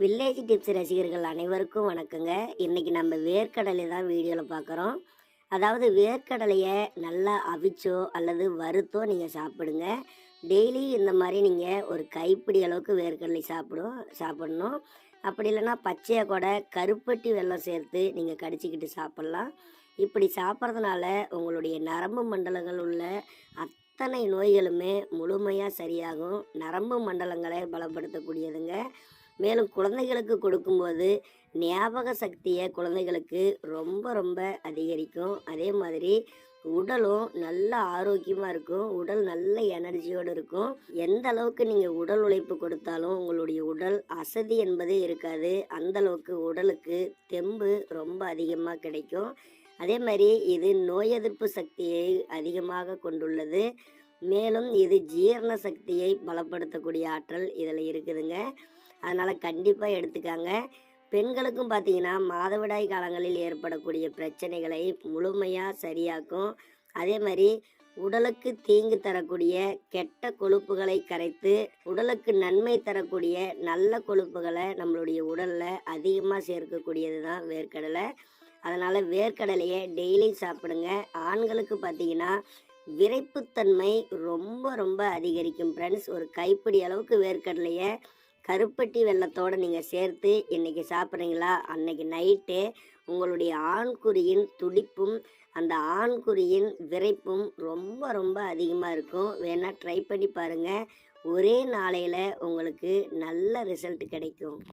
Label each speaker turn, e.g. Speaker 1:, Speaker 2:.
Speaker 1: Village tips ரசிகர்கள் அனைவருக்கும் வணக்கங்க. இன்னைக்கு நம்ம வேர்க்கடலை தான் வீடியோவில் பார்க்குறோம். அதாவது வேர்க்கடலையை நல்லா அவிச்சோ அல்லது வறுத்தோ நீங்கள் சாப்பிடுங்க. டெய்லி இந்த மாதிரி நீங்கள் ஒரு கைப்பிடி அளவுக்கு வேர்க்கடலை சாப்பிடும் சாப்பிடணும். அப்படி இல்லைன்னா பச்சையை கூட கருப்பட்டி வெல்லம் சேர்த்து நீங்கள் கடிச்சிக்கிட்டு சாப்பிட்லாம். இப்படி சாப்பிட்றதுனால உங்களுடைய நரம்பு மண்டலங்கள் உள்ள அத்தனை நோய்களுமே முழுமையாக சரியாகும். நரம்பு மண்டலங்களை பலப்படுத்தக்கூடியதுங்க. மேலும் குழந்தைகளுக்கு கொடுக்கும்போது ஞாபக சக்தியை குழந்தைகளுக்கு ரொம்ப ரொம்ப அதிகரிக்கும். அதே மாதிரி உடலும் நல்ல ஆரோக்கியமாக இருக்கும். உடல் நல்ல எனர்ஜியோடு இருக்கும். எந்த அளவுக்கு நீங்கள் உடல் உழைப்பு கொடுத்தாலும் உங்களுடைய உடல் அசதி என்பதே இருக்காது. அந்த அளவுக்கு உடலுக்கு தெம்பு ரொம்ப அதிகமாக கிடைக்கும். அதே மாதிரி இது நோய் எதிர்ப்பு சக்தியை அதிகமாக கொண்டுள்ளது. மேலும் இது ஜீரண சக்தியை பலப்படுத்தக்கூடிய ஆற்றல் இதில் இருக்குதுங்க. அதனால் கண்டிப்பாக எடுத்துக்காங்க. பெண்களுக்கும் பார்த்தீங்கன்னா மாதவிடாய் காலங்களில் ஏற்படக்கூடிய பிரச்சனைகளை முழுமையாக சரியாக்கும். அதே மாதிரி உடலுக்கு தீங்கு தரக்கூடிய கெட்ட கொழுப்புகளை கரைத்து உடலுக்கு நன்மை தரக்கூடிய நல்ல கொழுப்புகளை நம்மளுடைய உடலில் அதிகமாக சேர்க்கக்கூடியது தான் வேர்க்கடலை. அதனால் வேர்க்கடலையை டெய்லி சாப்பிடுங்க. ஆண்களுக்கு பார்த்தீங்கன்னா விரைப்புத்தன்மை ரொம்ப ரொம்ப அதிகரிக்கும். ஃப்ரெண்ட்ஸ் ஒரு கைப்பிடி அளவுக்கு வேர்க்கடலையை கருப்பட்டி வெள்ளத்தோடு நீங்கள் சேர்த்து இன்றைக்கி சாப்பிட்றீங்களா? அன்னைக்கு நைட்டு உங்களுடைய ஆண்குறியின் துடிப்பும் அந்த ஆண்குறியின் விரைப்பும் ரொம்ப ரொம்ப அதிகமாக இருக்கும். வேணால் ட்ரை பண்ணி பாருங்கள் ஒரே நாளையில் உங்களுக்கு நல்ல ரிசல்ட் கிடைக்கும்.